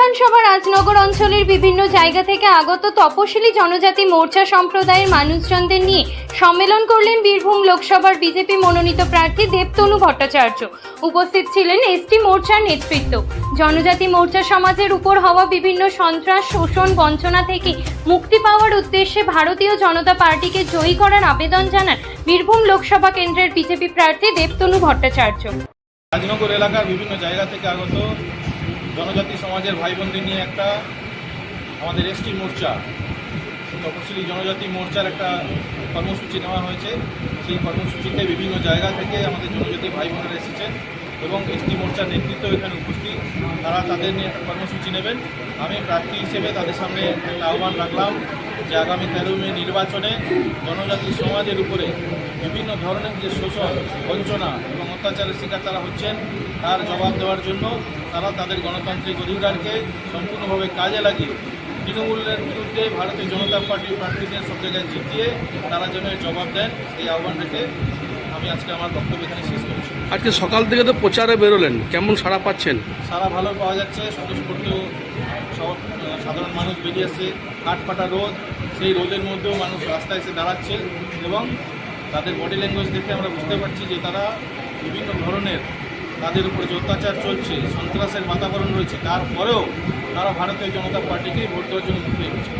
বিধানসভা রাজনগর অঞ্চলের বিভিন্ন জায়গা থেকে আগত তপশিলি জনজাতি মোর্চা সম্প্রদায়ের মানুষজনদের নিয়ে সম্মেলন করলেন বীরভূম লোকসভার বিজেপি মনোনীত প্রার্থী দেবতনু ভট্টাচার্য। উপস্থিত ছিলেন এসটি মোর্চার নেতৃত্ব। জনজাতি মোর্চা সমাজের উপর হওয়া বিভিন্ন সন্ত্রাস, শোষণ, বঞ্চনা থেকে মুক্তি পাওয়ার উদ্দেশ্যে ভারতীয় জনতা পার্টিকে জয়ী করার আবেদন জানান বীরভূম লোকসভা কেন্দ্রের বিজেপি প্রার্থী দেবতনু ভট্টাচার্য। রাজনগর এলাকার বিভিন্ন জায়গা থেকে আগত জনজাতি সমাজের ভাই নিয়ে একটা আমাদের এসটি মোর্চা, তপশিলি জনজাতি মোর্চার একটা কর্মসূচি নেওয়া হয়েছে। সেই কর্মসূচিতে বিভিন্ন জায়গা থেকে আমাদের জনজাতি ভাই বোনেরা এসেছেন এবং এসটি মোর্চার নেতৃত্ব এখানে উপস্থিত। তারা তাদের নিয়ে একটা কর্মসূচি নেবেন। আমি প্রার্থী হিসেবে তাদের সামনে একটা আহ্বান রাখলাম। যে আগামী তেরো মে নির্বাচনে জনজাতি সমাজের উপরে বিভিন্ন ধরনের যে শোষণ, বঞ্চনা এবং অত্যাচারের শিকার তারা হচ্ছেন, তার জবাব দেওয়ার জন্য তারা তাদের গণতান্ত্রিক অধিকারকে সম্পূর্ণভাবে কাজে লাগিয়ে তৃণমূলের বিরুদ্ধে ভারতীয় জনতা পার্টির প্রার্থীদের সব জায়গায় জিতিয়ে তারা যেন জবাব দেন এই আহ্বান রেখে আমি আজকে আমার বক্তব্য এখানে শেষ করেছি। আজকে সকাল থেকে তো প্রচারে বেরোলেন কেমন সাড়া পাচ্ছেন? সারা ভালো পাওয়া যাচ্ছে স্বতঃস্ফূর্ত সব সাধারণ মানুষ বেরিয়ে আসছে কাঠফাটা রোদ সেই রোদের মধ্যেও মানুষ রাস্তায় এসে দাঁড়াচ্ছে এবং তাদের বডি ল্যাঙ্গুয়েজ দেখে আমরা বুঝতে পারছি যে তারা বিভিন্ন ধরনের তাদের উপরে যে অত্যাচার চলছে সন্ত্রাসের বাতাবরণ রয়েছে তারপরেও তারা ভারতীয় জনতা পার্টিকেই ভোট দেওয়ার জন্য রয়েছে